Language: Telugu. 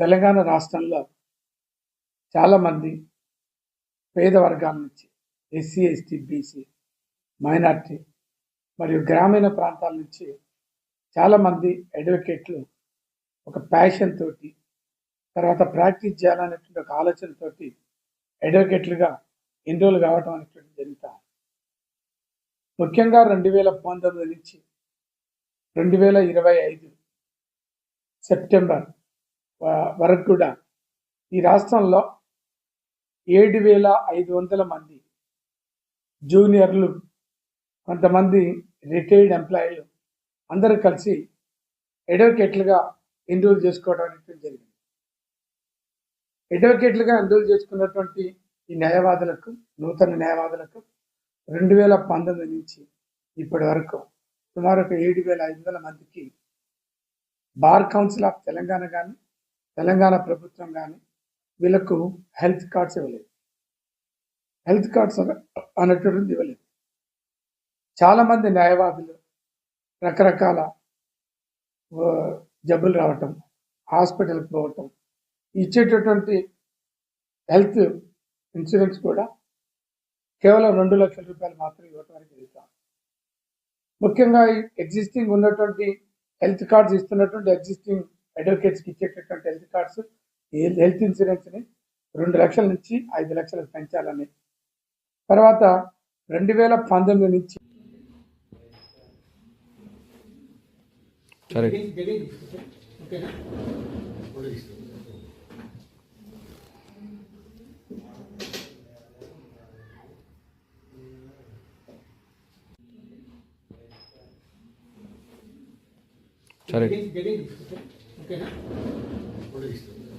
తెలంగాణ రాష్ట్రంలో చాలామంది పేద వర్గాల నుంచి ఎస్సీ ఎస్టీ బీసీ మైనార్టీ మరియు గ్రామీణ ప్రాంతాల నుంచి చాలామంది అడ్వకేట్లు ఒక ప్యాషన్ తోటి తర్వాత ప్రాక్టీస్ చేయాలనేటువంటి ఒక ఆలోచనతోటి అడ్వకేట్లుగా ఎన్రోల్ కావటం అనేటువంటి జరుగుతా ముఖ్యంగా రెండు వేల పంతొమ్మిది నుంచి రెండు వేల ఇరవై ఐదు సెప్టెంబర్ వరకు కూడా. ఈ రాష్ట్రంలో ఏడు వేల ఐదు వందల మంది జూనియర్లు కొంతమంది రిటైర్డ్ ఎంప్లాయీలు అందరూ కలిసి అడ్వకేట్లుగా ఎన్రోల్ చేసుకోవడం అనేటువంటి జరిగింది. అడ్వకేట్లుగా ఎన్రోల్ చేసుకున్నటువంటి ఈ న్యాయవాదులకు నూతన న్యాయవాదులకు రెండు వేల పంతొమ్మిది నుంచి ఇప్పటి వరకు సుమారు ఒక ఏడు వేల ఐదు వందల మందికి బార్ కౌన్సిల్ ఆఫ్ తెలంగాణ కానీ తెలంగాణ ప్రభుత్వం కానీ వీళ్ళకు హెల్త్ కార్డ్స్ ఇవ్వలేదు. హెల్త్ కార్డ్స్ అన- అనేటువంటిది ఇవ్వలేదు. చాలామంది న్యాయవాదులు రకరకాల జబ్బులు రావటం హాస్పిటల్కి పోవటం ఇచ్చేటటువంటి హెల్త్ ఇన్సూరెన్స్ కూడా కేవలం రెండు లక్షల రూపాయలు మాత్రం ఇవ్వటం అనేది జరుగుతాం ముఖ్యంగా ఎగ్జిస్టింగ్ ఉన్నటువంటి హెల్త్ కార్డ్స్ ఇస్తున్నటువంటి ఎగ్జిస్టింగ్ అడ్వకేట్స్కి ఇచ్చేటటువంటి హెల్త్ కార్డ్స్ హెల్త్ ఇన్సూరెన్స్ని రెండు లక్షల నుంచి ఐదు లక్షలకు పెంచాలని. తర్వాత రెండు వేల పంతొమ్మిది నుంచి సరే. ఓకేనా? ఇస్తుంది